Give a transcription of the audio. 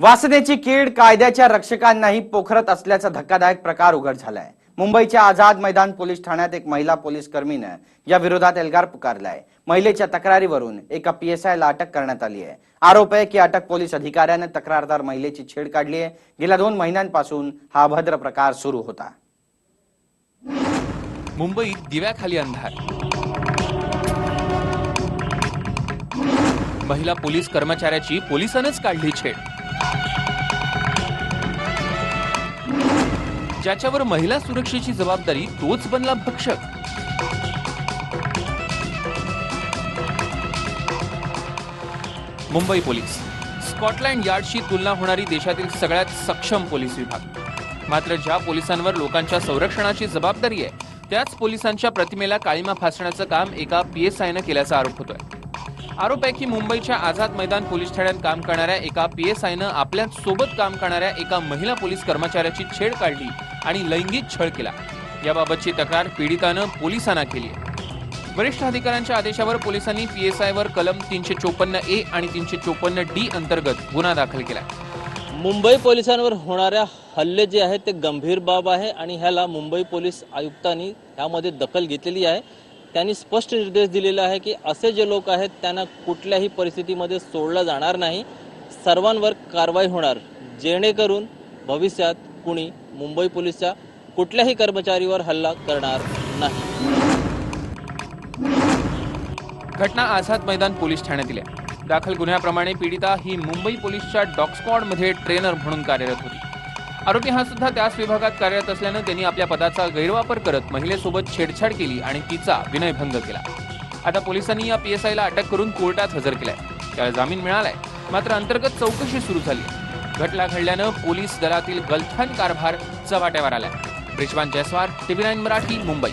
वासनेची कीड कायद्याच्या रक्षकांनाही पोखरत असल्याचा धक्कादायक प्रकार उघड झालाय. मुंबईच्या आझाद मैदान पोलीस ठाण्यात एक महिला पोलीस कर्मीनं या विरोधात एल्गार पुकारलाय. महिलेच्या तक्रारीवरून एका पीएसआयला अटक करण्यात आली आहे. आरोप आहे की अटक पोलीस अधिकाऱ्याने तक्रारदार महिलेची छेड काढली आहे. गेल्या दोन महिन्यांपासून हा अभद्र प्रकार सुरू होता. मुंबईत दिव्याखाली अंधार. महिला पोलीस कर्मचाऱ्याची पोलिसांनीच काढली छेड. ज्याच्यावर महिला सुरक्षेची जबाबदारी तोच बनला भक्षक. मुंबई पोलीस. स्कॉटलँड यार्डशी तुलना होणारी देशातील सगळ्यात सक्षम पोलीस विभाग. मात्र ज्या पोलिसांवर लोकांच्या संरक्षणाची जबाबदारी आहे त्याच पोलिसांच्या प्रतिमेला काळीमा फासण्याचं काम एका पीएसआयनं केल्याचा आरोप होतोय. आरोप आहे की मुंबईच्या आझाद मैदान पोलीस ठाण्यात काम करणाऱ्या एका पीएसआयनं आपल्यासोबत काम करणाऱ्या एका महिला पोलीस कर्मचाऱ्याची छेड काढली आणि लैंगिक छळ केला. याबाबतची तक्रार पीडितानं पोलिसांना केली वरिष्ठ अधिकाऱ्यांच्या आदेशावर पोलिसांनी पीएसआयवर कलम तीनशे चोपन्न ए आणि तीनशे चोपन्न डी अंतर्गत गुन्हा दाखल केला मुंबई पोलिसांवर होणाऱ्या हल्ले जे आहेत ते गंभीर बाब आहे आणि ह्याला मुंबई पोलीस आयुक्तांनी ह्यामध्ये दखल घेतलेली आहे. त्यांनी स्पष्ट निर्देश दिलेला आहे की असे जे लोक आहेत त्यांना कुठल्याही परिस्थितीमध्ये सोडलं जाणार नाही. सर्वांवर कारवाई होणार. जेणेकरून भविष्यात कुणी मुंबई पोलीसच्या कुठल्याही कर्मचारीवर हल्ला करणार नाही. घटना आझाद मैदान पोलीस ठाण्यातील आहे दाखल गुन्ह्याप्रमाणे पीडिता ही मुंबई पोलीसच्या डॉग स्क्वॉडमध्ये ट्रेनर म्हणून कार्यरत होती. आरोपी हा सुद्धा त्याच विभागात कार्यरत असल्यानं त्यांनी आपल्या पदाचा गैरवापर करत महिलेसोबत छेडछाड केली आणि तिचा विनयभंग केला. आता पोलिसांनी या पीएसआयला अटक करून कोर्टात हजर केलाय. त्याला जामीन मिळालाय. मात्र अंतर्गत चौकशी सुरू झाली. घटना घडल्यानं पोलीस दलातील गलथान कारभार चव्हाट्यावर आलाय. Brijwan Jaiswar TV nine Marathi Mumbai.